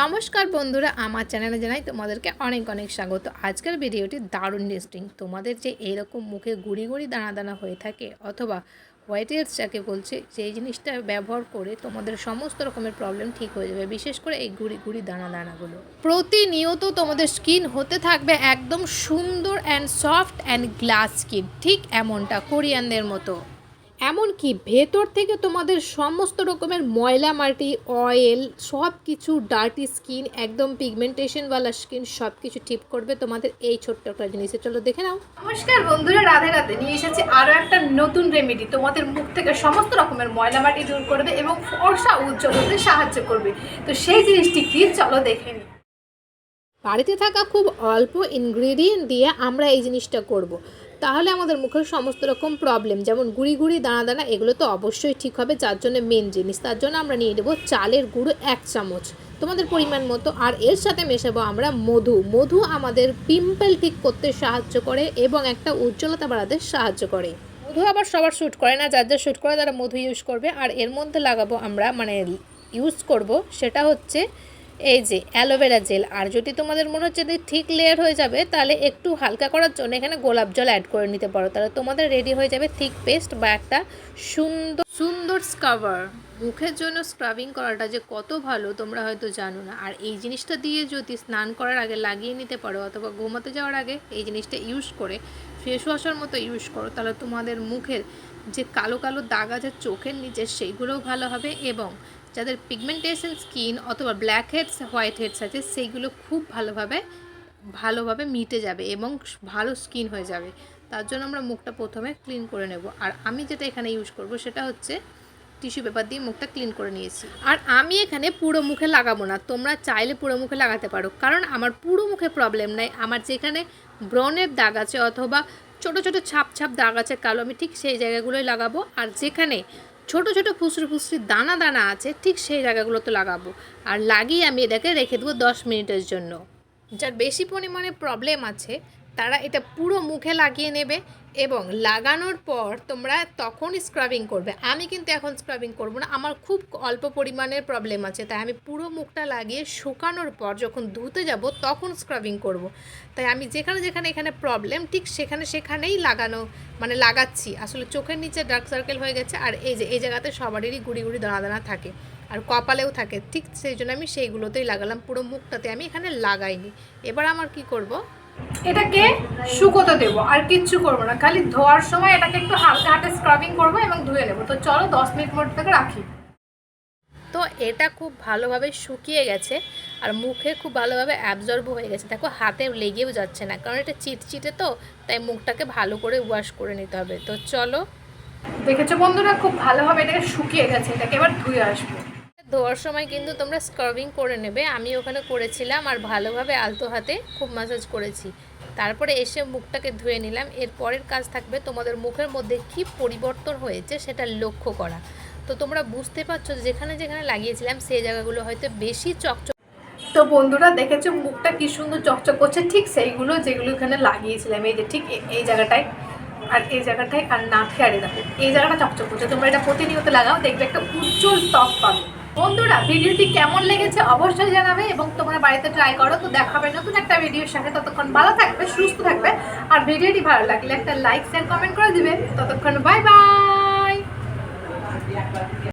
নমস্কার বন্ধুরা, আমার চ্যানেলে জানাই তোমাদেরকে অনেক অনেক স্বাগত। আজকের ভিডিওটি দারুণ ইন্টারেস্টিং তোমাদের যে এইরকম মুখে গুড়ি গুড়ি দানা দানা হয়ে থাকে অথবা হোয়াইট হেডস যাকে বলছে, সেই জিনিসটা ব্যবহার করে তোমাদের সমস্ত রকমের প্রবলেম ঠিক হয়ে যাবে, বিশেষ করে এই গুড়ি গুড়ি দানা দানাগুলো। প্রতিনিয়ত তোমাদের স্কিন হতে থাকবে একদম সুন্দর and soft and glass skin ঠিক এমনটা, কোরিয়ানদের মতো। এমনকি ভেতর থেকে তোমাদের সমস্ত রকমের ময়লা মাটি অয়েল সব কিছু ডার্টি স্কিন একদম পিগমেন্টেশনওয়ালা স্কিন সব কিছু ঠিক করবে তোমাদের এই ছোট্ট একটা জিনিসে। চলো দেখে নাও। নমস্কার বন্ধুরা রাধে রাধে। নিয়ে এসেছি আরও একটা নতুন রেমেডি তোমাদের মুখ থেকে সমস্ত রকমের ময়লা মাটি দূর করবে এবং ফর্সা উজ্জ্বল হতে সাহায্য করবে। তো সেই জিনিসটি কি? চলো দেখে নিই। বাড়িতে থাকা খুব অল্প ইনগ্রিডিয়েন্ট দিয়ে আমরা এই জিনিসটা করব। তাহলে আমাদের মুখের সমস্ত রকম প্রবলেম যেমন গুড়ি গুড়ি, দানা দানা, এগুলো তো অবশ্যই ঠিক হবে, যার জন্য মেন জিনিস। তার জন্য আমরা নিয়ে নেব চালের গুঁড়ো এক চামচ। তোমাদের পরিমাণ মতো, আর এর সাথে মেশাবো আমরা মধু। মধু আমাদের পিম্পল ঠিক করতে সাহায্য করে এবং একটা উজ্জ্বলতা বাড়াতে সাহায্য করে। মধু আবার সবার শ্যুট করে না, যার যা শ্যুট করে তারা মধু ইউজ করবে। আর এর মধ্যে লাগাবো আমরা মানে ইউজ করব, সেটা হচ্ছে এই যে, অ্যালোভেরা জেল। আর যদি তোমাদের মনে হচ্ছে যদি ঠিক লেয়ার হয়ে যাবে, তাহলে একটু হালকা করার জন্য এখানে গোলাপ জল অ্যাড করে নিতে পারো। তাহলে তোমাদের রেডি হয়ে যাবে থিক পেস্ট বা একটা সুন্দর সুন্দর স্কাবার মুখের জন্য স্ক্রাবিং করাটা যে কত ভালো, তোমরা হয়তো জানো না। আর এই জিনিসটা দিয়ে যদি স্নান করার আগে লাগিয়ে নিতে পারো অথবা ঘুমাতে যাওয়ার আগে এই জিনিসটা ইউজ করে ফেস ওয়াশের মতো ইউজ করো, তাহলে তোমাদের মুখের যে কালো কালো দাগ আছে চোখের নিচে, সেইগুলোও ভালো হবে এবং যাদের পিগমেন্টেশন স্কিন অথবা ব্ল্যাক হেডস হোয়াইট হেডস আছে, সেইগুলো খুব ভালোভাবে ভালোভাবে মিটে যাবে এবং ভালো স্কিন হয়ে যাবে। তার জন্য আমরা মুখটা প্রথমে ক্লিন করে নেব। আর আমি যেটা এখানে ইউজ করব সেটা হচ্ছে টিস্যু পেপার দিয়ে মুখটা ক্লিন করে নিয়েছি। আর আমি এখানে পুরো মুখে লাগাবো না, তোমরা চাইলে পুরো মুখে লাগাতে পারো। কারণ আমার পুরো মুখে প্রবলেম নাই, আমার যেখানে ব্রনের দাগ আছে অথবা ছোট ছোট ছাপ ছাপ দাগ আছে কালো, আমি ঠিক সেই জায়গাগুলোই লাগাবো। আর যেখানে ছোট ছোট ফুসরি ফুসরি দানা দানা আছে, ঠিক সেই জায়গাগুলোতে লাগাবো। আর লাগিয়ে আমি এটাকে রেখে দেবো দশ মিনিটের জন্য। যার বেশি পরিমাণে প্রবলেম আছে তারা এটা পুরো মুখে লাগিয়ে নেবে এবং লাগানোর পর তোমরা তখন স্ক্রাবিং করবে। আমি কিন্তু এখন স্ক্রাবিং করব না, আমার খুব অল্প পরিমাণের প্রবলেম আছে, তাই আমি পুরো মুখটা লাগিয়ে শুকানোর পর যখন ধুতে যাব তখন স্ক্রাবিং করব। তাই আমি যেখানে যেখানে এখানে প্রবলেম ঠিক সেখানে সেখানেই লাগানো মানে লাগাচ্ছি। আসলে চোখের নিচে ডার্ক সার্কেল হয়ে গেছে আর এই যে, এই জায়গাতে সবারই গুড়ি গুড়ি দানা দানা থাকে আর কপালেও থাকে, ঠিক সেই জন্য আমি সেইগুলোতেই লাগালাম, পুরো মুখটাতে আমি এখানে লাগাইনি। এবার আমার কি করব? এটাকে শুকোতে দেবো আর কিচ্ছু করব না খালি ধোয়ার সময় এটাকে একটু হালকা হাতে স্ক্রাবিং করব এবং ধুয়ে নেব। তো চলো দশ মিনিট মধ্যে থেকে রাখি। তো এটা খুব ভালোভাবে শুকিয়ে গেছে আর মুখে খুব ভালোভাবে অ্যাবজর্ব হয়ে গেছে। দেখো হাতে লেগেও যাচ্ছে না কারণ এটা চিটচিটে তো তাই মুখটাকে ভালো করে ওয়াশ করে নিতে হবে। তো চলো। দেখেছ বন্ধুরা খুব ভালোভাবে এটাকে শুকিয়ে গেছে এটাকে এবার ধুয়ে আসব। ধোয়ার সময় কিন্তু তোমরা স্কার্ভিং করে নেবে। আমি ওখানে করেছিলাম আর ভালোভাবে আলতো হাতে খুব ম্যাসাজ করেছি। তারপরে এসে মুখটাকে ধুয়ে নিলাম। এর পরের কাজ থাকবে তোমাদের মুখের মধ্যে কি পরিবর্তন হয়েছে সেটা লক্ষ্য করা। তো তোমরা বুঝতে পারছ যেখানে যেখানে লাগিয়েছিলাম সেই জায়গাগুলো হয়তো বেশি চকচক তো বন্ধুরা, দেখেছ মুখটা কি সুন্দর চকচক করছে? ঠিক সেইগুলো যেগুলো এখানে লাগিয়েছিলাম। এই যে ঠিক এই জায়গাটায় আর এই জায়গাটায় আর নাকে আরে এই জায়গাটা চকচক করছে। তোমরা এটা প্রতিনিয়ত লাগাও, দেখবে একটা উজ্জ্বল ত্বক পাবে। বন্ধুরা, ভিডিওটি কেমন লেগেছে অবশ্যই জানাবে এবং তোমরা বাড়িতে ট্রাই করো, তো দেখাবে নতুন একটা ভিডিওর সাথে। ততক্ষণ ভালো থাকবে, সুস্থ থাকবে। আর ভিডিওটি ভালো লাগলে একটা লাইক শেয়ার কমেন্ট করে দিবে। ততক্ষণ বাই বাই